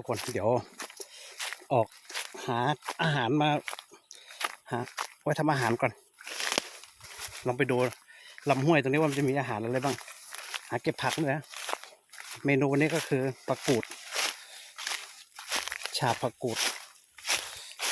ทุกคนเดี๋ยวออกหาอาหารมาหาไว้ทำอาหารก่อน ลองไปดูลำห้วยตรงนี้ว่ามันจะมีอาหารอะไรบ้าง หาเก็บผักด้วยนะเมนูวันนี้ก็คือผักกูด ชาผักกูด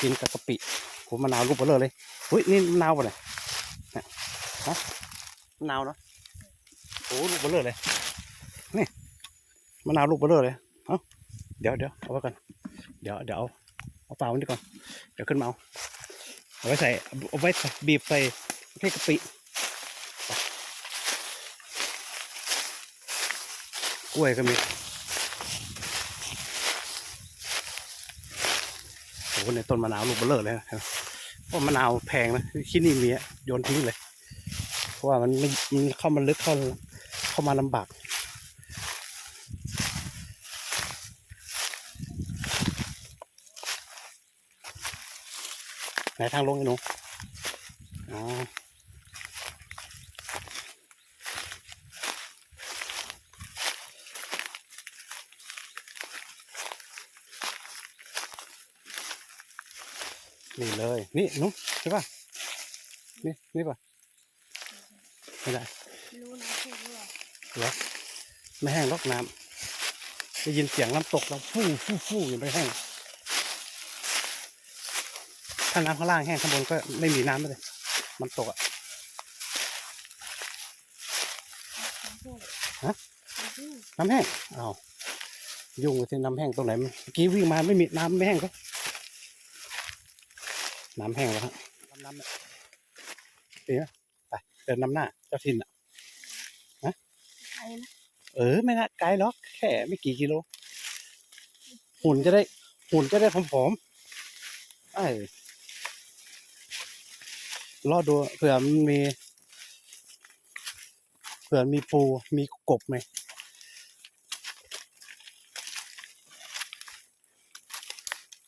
กินกับกะปิผมมะนาวลูกเบลอเลยอุ้ยนี่มะนาวป่ะเนี่ยเนี่ยฮะมะนาวเนาะโอ้ลูกเบลอเลยนี่มะนาวลูกเบลอเลยเอ้า เดี๋ยวเดี๋ยวเอาไว้ก่อน เดี๋ยวเดี๋ยวเอาเอาเปล่ามันดีก่อน เดี๋ยวขึ้นมาเอาเอาไว้ใส่เอาไว้บีบใส่แค่กะปิกล้วยก็มีโอ้โหในต้นมะนาวลูกเบลอเลยนะครับเพราะมะนาวแพงนะที่นี่มีอะโยนทิ้งเลย เพราะว่ามันไม่มันเข้ามาลึกเข้าเข้ามาลำบาก ไหนทางลงไอ้หนูอ๋อนี่เลย นี่หนุใช่ป่ะ นี่ นี่ป่ะ ไม่ได้รู้นะพูดว่าเหรอไม่แห้งลอกน้ำได้ยินเสียงน้ำตกแล้วฟู่ฟู่ฟู่อยู่ไม่แห้ง ถ้าน้ำข้างล่างแห้งข้างบนก็ไม่มีน้ำเลยน้ำตกอะพูดฮะพูดน้ำแห้งอ้าวยุ่งเลยที่น้ำแห้งตรงไหนเมื่อกี้วิ่งมาไม่มีน้ำไม่แห้งก็น้ำแห้งแล้วฮะน้ำเนี่ยดีไหมไปเดินนำหน้าเจ้าถิ่นอะใครนะเออไม่น่าไกลหรอกแค่ไม่กี่กิโลหุ่นจะได้หุ่นจะได้ผอมๆไอ้ รอดูเผื่อมันมี เผื่อมีปูมีกบไหม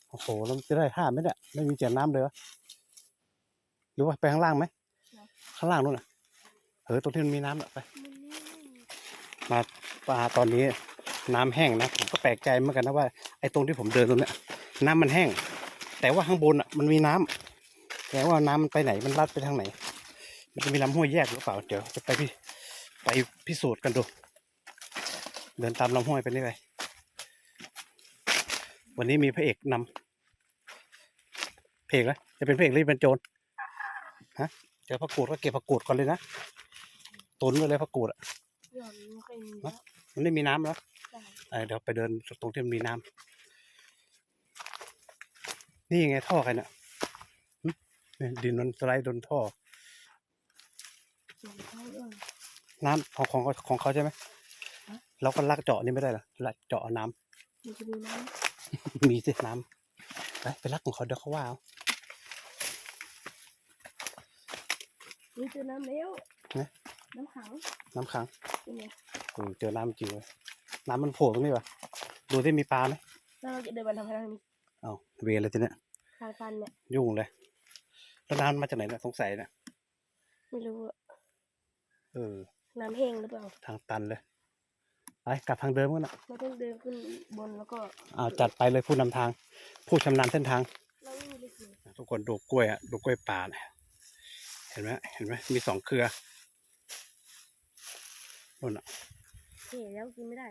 โอ้โหแล้วจะได้ท่าไหมเนี่ยไม่มีเสียงน้ำเลยวะหรือว่าไปข้างล่างไหมข้างล่างนู่นน่ะเออตรงที่มันมีน้ำน่ะไปมาปลาตอนนี้น้ำแห้งนะผมก็แปลกใจเหมือนกันนะว่าไอ้ตรงที่ผมเดินตรงเนี้ยน้ำมันแห้ง แต่ว่าข้างบนอะมันมีน้ำ แต่ว่าน้ำมันไปไหนมันลัดไปทางไหน มันจะมีลำห้วยแยกหรือเปล่าเดี๋ยวจะไปพี่ไปพิสูจน์กันดู เดินตามลำห้วยไปนี่ไปวันนี้มีพระเอกนำพระเอกนะจะเป็นพระเอกหรือเป็นโจรฮะเจอผักกูดก็เก็บผักกูดก่อนเลยนะตุนไว้เลยผักกูดอะยอมไม่ค่อยมีฮะมันไม่มีน้ำแล้วได้เออเดี๋ยวไปเดินตรงที่มันมีน้ำนี่ไงท่อใครน่ะหึเนี่ย ดินมันสไลด์โดนท่อส่วนเขาเออน้ำของของของเขาใช่ไหมฮะเราก็ลักเจาะนี่ไม่ได้เหรอลักเจาะน้ำมันจะมีน้มีสิน้ำไปไปลักของเขาเดี๋ยวเขาว่าเอาำนี่เจอน้ำแล้วนะน้ำขัง น้ำขังเป็นไงอืมเจอน้ำจริงเลยน้ำมันโผล่ตรงนี้วะดูที่มีปลาไหมแล้วเราจะเดินมาทางทางนี้เอาเวรเลยทีเนี้ยทางตันเนี่ยยุ่งเลย แล้วน้ำมาจากไหนเนี่ยสงสัยเนี่ยไม่รู้อะเออ น้ำแห้งหรือเปล่า ทางตันเลย ไปกลับทางเดิมกันนะเราต้องเดินขึ้นบนแล้วก็เอาจัดไปเลยผู้นำทาง ผู้ชำนาญเส้นทาง เราไม่มีเลยสิทุกคนดูกล้วยอะดูกล้วยป่าเนี่ยเห็นไหมเห็นไหมมีสองเครือนู่นอะ เห็นแล้วกินไม่ได้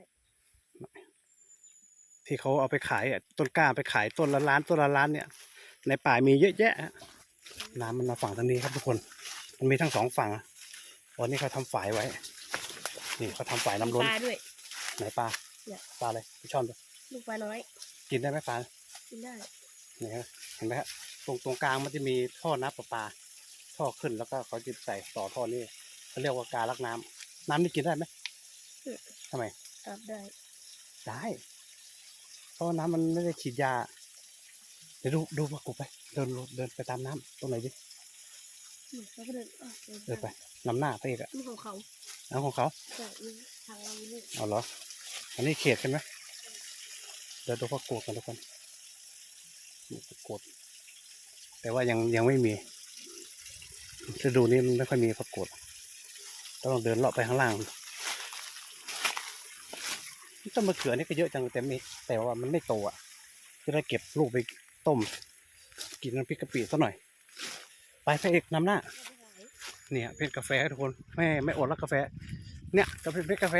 ที่เขาเอาไปขายอะต้นกล้าไปขายต้นละล้านต้นละล้านเนี่ย ในป่ามีเยอะแยะฮะ น้ำมันมาฝั่งทางนี้ครับทุกคน มันมีทั้งสองฝั่งอะวันนี้เขาทำฝายไว้ นี่เขาทำฝายน้ำล้นปลาด้วย ไหนปลาเนี่ยปลาอะไรพี่ช่อนดูลูกปลาน้อย กินได้ไหมปลา กินได้เนี่ยฮะเห็นไหมฮะตรงตรงกลางมันจะมีท่อน้ำประปา ท่อขึ้นแล้วก็เขาจะใส่ต่อท่อนี่เขาเรียกว่าการลักน้ำน้ำนี่กินได้ไหมทำไมอาบได้ ได้ เพราะว่าน้ำมันไม่ได้ฉีดยา เดี๋ยวดูดูประกบไป เดินเดินไปตามน้ำตรงไหนดินี่เราก็เดินอะเดินไปนำหน้าพระเอกอะนี่ของเขาน้ำของเขาใช่นี่ทางเรานี่เอาเหรอ อันนี้เขตใช่ไหมเดี๋ยวดูพระโกดกันทุกคนนี่พระโกดแต่ว่ายังยังไม่มีฤดูนี้มันไม่ค่อยมีพระโกดต้องเดินเลาะไปข้างล่างต้นมะเขือนี่ก็เยอะจังแต่ไม่แต่ว่ามันไม่โตอะจะได้เก็บลูกไปต้ม กินน้ำพริกกะปิสักหน่อย ไปพระเอกนำหน้า เนี่ยเป็นกาแฟทุกคนไม่ไม่อดแล้วกาแฟ เนี่ยกาแฟเป็นกาแฟ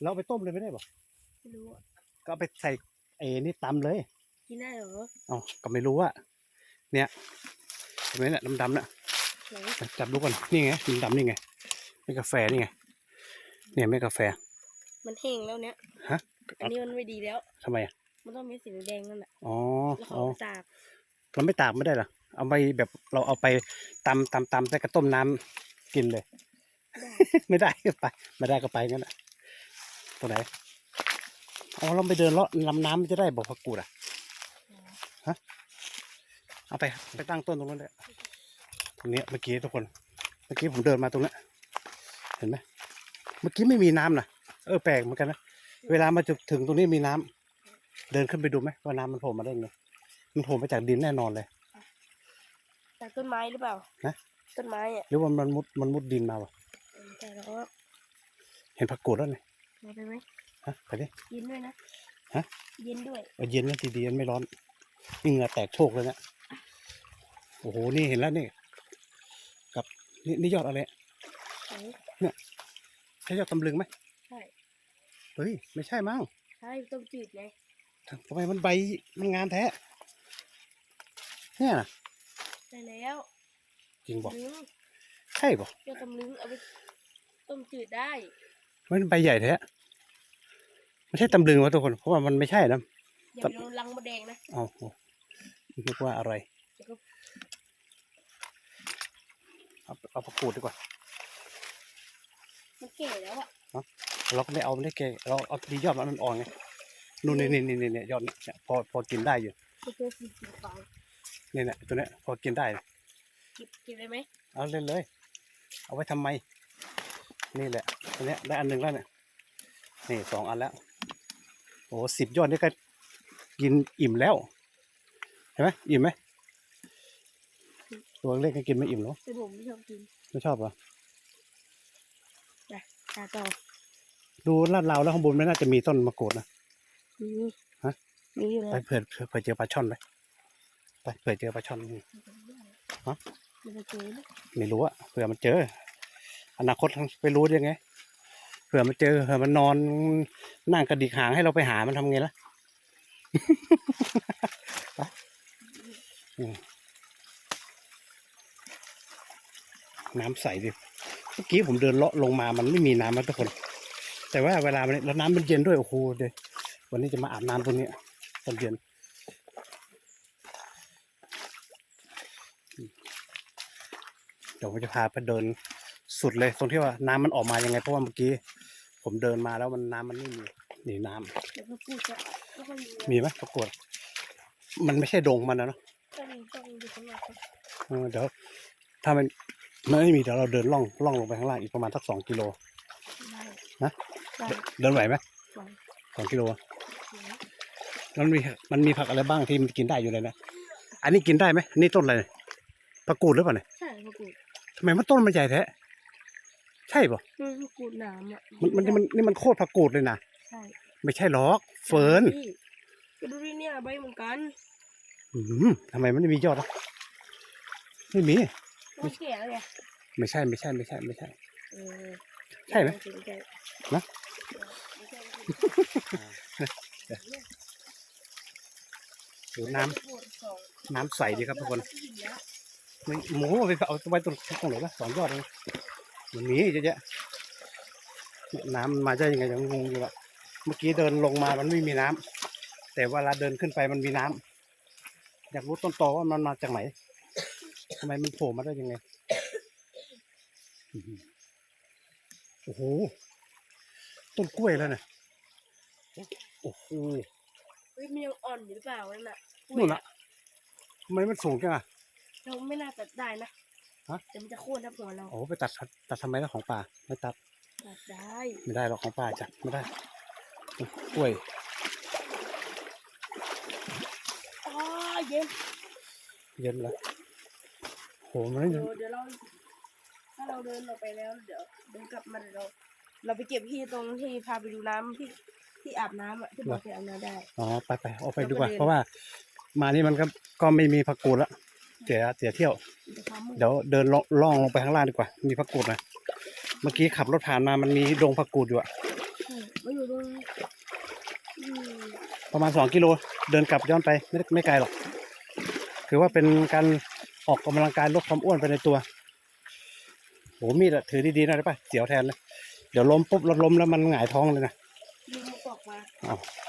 เราเอาไปต้มเลยไม่ได้บอกไม่รู้อะก็เอาไปใส่ไอ้นี่ตำเลย กินได้เหรอเอ๋อก็ไม่รู้ว่าเนี่ยเห็นไหมเนี่ยดำๆน่ะ ไหนจับดูก่อนนี่ไงดำๆนี่ไงเป็นกาแฟนี่ไง เนี่ยไม่กาแฟ มันแห้งแล้วเนี้ยฮะ อันนี้มันไม่ดีแล้วทำไมอะ มันต้องมีสีแดงนั่นแหละอ๋อแล้วอ๋เขาอสากเราไม่ตากไม่ได้เหรอเอาไปแบบเราเอาไปตำตำตำใส่กระต้มน้ำกินเลย ได้ไม่ได้ก็ไปไม่ได้ก็ไปงั้นอะตรงไหนอ๋อเราไปเดินเลาะลำน้ำมันจะได้บอกผักกูดอะเอาไปไปตั้งต้นตรงนั้นเลยตรงเนี้ยเมื่อกี้ทุกคน เมื่อกี้ผมเดินมาตรงนั้นเห็นไหมเมื่อกี้ไม่มีน้ำนะเออแปลกเหมือนกันนะเวลามาถึงตรงนี้มีน้ำ เดินขึ้นไปดูไหมว่าน้ำมันโผล่มาได้ไงมันโผล่มาจากดินแน่นอนเลย จากต้นไม้หรือเปล่าฮะต้นไม้อะหรือว่ามันมุดมันมุดดินมาวะเออแต่เราก็เห็นผักกูดแล้วไงมาไปไหมฮะไปดิเย็นด้วยนะฮะเย็นด้วยเอาเย็นนะดีๆมันไม่ร้อนนี่เหงื่อแตกโชกเลยเนะโอ้โหนี่เห็นแล้วนี่กับนี่นี่ยอดอะไรไหนใช่ยอดตำลึงไหมใช่เฮ้ยไม่ใช่มั้งใช่ต้มจืดไง ทำไมมันใบมันงามแท้เนี่ยนะได้แล้วจริงบอกลึงใช่บอกเจ้าตำลึงเอาไปต้มจืดได้ มันใบใหญ่แท้ไม่ใช่ตำลึงวะทุกคน เพราะว่ามันไม่ใช่นะอย่าไปโดนรังมดแดงนะอ๋อโหนึกว่าอะไรเดี๋ยวก็เอาเอาผักกูดดีกว่า มันแก่แล้วอะเราก็ไม่เอาไม่ได้แกะเราเอาดียอดมันอ่อนๆไง นู่นนี่นี่นี่นี่ยอดเนี่ยพอพอกินได้อยู่มันเจอสีสีฟ้านี่เนี่ยตัวเนี้ยพอกินได้เก็บเก็บได้ไหมเอาเล่นเลย เอาไว้ทำไม นี่แหละตัวเนี้ยได้อันหนึ่งแล้วเนี่ยนี่สองอันแล้วโอ้สิบยอดนี่ก็กินอิ่มแล้วเห็นไหมอิ่มไหมตัวเล็กก็กินไม่อิ่มหรอแต่ผมไม่ชอบกินไม่ชอบเหรอตาต่อดูลาดราวแล้วข้างบนไม่น่าจะมีต้นมะกรูดนะ มีฮะ มีอยู่ไปแล้วเผื่อเผื่อเผื่อเจอปลาช่อนไหมไปเผื่อเจอปลาช่อนฮะมันจะเจอไหมไม่รู้อะเผื่อมันเจอ อนาคตไปรู้ได้ไงเผื่อมันเจอเผื่อมันนอนนั่งกระดิกหางให้เราไปหามันทำไงล่ะ ไปอืมน้ำใสดิเมื่อกี้ผมเดินเลาะลงมามันไม่มีน้ำนะทุกคน แต่ว่าเวลามันแล้วน้ำมันเย็นด้วยโอ้โหเดี๋ยว วันนี้จะมาอาบน้ำตรงนี้ตอนเย็นเดี๋ยวผมจะพาไปเดินสุดเลยตรงที่ว่าน้ำมันออกมายังไงเพราะว่าเมื่อกี้ ผมเดินมาแล้วมันน้ำมันไม่มีนี่น้ำแล้วก็พูดจะก็ไม่มีมีไหมปรากฏมันไม่ใช่ดงมันนะเนาะต้องมีต้องดูข้างนอกก่อนเออเดี๋ยว ถ้ามันมันไม่มีเดี๋ยวเราเดินล่องล่องลงไปข้างล่างอีกประมาณสักสองกิโลได้ฮะได้เดินเดินไหวไหมไหวสองกิโลอะไหวแล้ว มันมีมันมีผักอะไรบ้างที่มันกินได้อยู่เลยนะ อันนี้กินได้ไหมอันนี่ต้นอะไรเนี่ยผักกูดหรือเปล่าเนี่ยใช่มะกรูดทำไมมันต้นมันใหญ่แท้ ใช่ป่ะมันมะกรูดหนามอะมันมันนี่มันนี่มันโคตรผักกูดเลยนะ ใช่ ไม่ใช่หรอก เฟิร์นพี่ก็ดูดิเนี่ยใบเหมือนกันอืมทำไมมันไม่มียอดอะไม่มีมันแก่แล้วไงไม่ใช่ไม่ใช่ไม่ใช่ไม่ใช่เออใช่ไหมใช่นะ ไม่ใช่โอ้น้ำน้ำใสดีครับทุกคนหมูไปเอาไว้ตรงตรงไหนวะสองยอดเองมันมีเยอะแยะเนี่ยน้ำมันมาได้ยังไงยังงงอยู่อะเมื่อกี้เดินลงมามันไม่มีน้ำแต่เวลาเดินขึ้นไปมันมีน้ำอยากรู้ต้นตอว่ามันมาจากไหนทำไมมันโผล่มาได้ยังไงโอ้โหต้นกล้วยแล้วเนี่ยโอ้โห ฮ้ยมันยังอ่อนอยู่หรือเปล่านั่นน่ะนู่นอะทำไมมันสูงจังอะเราไม่น่าตัดได้นะฮะแต่มันจะโค่นทับหัวเราโอ้ไปตัดตัดทำไมแล้วของป่าไม่ตัดตัดได้ไม่ได้หรอกของป่าจัดไม่ได้กล้วยอ๋อเย็นเย็นแล้วโหมันไม่เดี๋ยวเดี๋ยวเรา ถ้าเราเดินออกไปแล้ว เดี๋ยวเดินกลับมาเดี๋ยวเรา เราไปเก็บพี่ตรงที่พาไปดูน้ำพี่ ที่อาบน้ำอะที่บอกที่อาบน้ำได้ อ๋อไปไปเอาไปดีกว่า เพราะว่ามานี่มันก็ก็ไม่มีผักกูดแล้วเสียเสียเที่ยวจะความมืดเดี๋ยวเดินล่องล่องลงไปข้างล่างดีกว่า มีผักกูดนะเมื่อกี้ขับรถผ่านมามันมีดงผักกูดอยู่อะใช่มาอยู่ตรงอืมประมาณสองกิโลเดินกลับย้อนไปไม่ได้ไม่ไกลหรอกคือว่าเป็นการออกกำลังกายลดความอ้วนไปในตัวโหมีดอะถือดีๆหนะได้ปะเสียวแทนเลยเดี๋ยวล้มปุ๊บรถล้มแล้วมันหงายท้องเลยนะลิงมา ป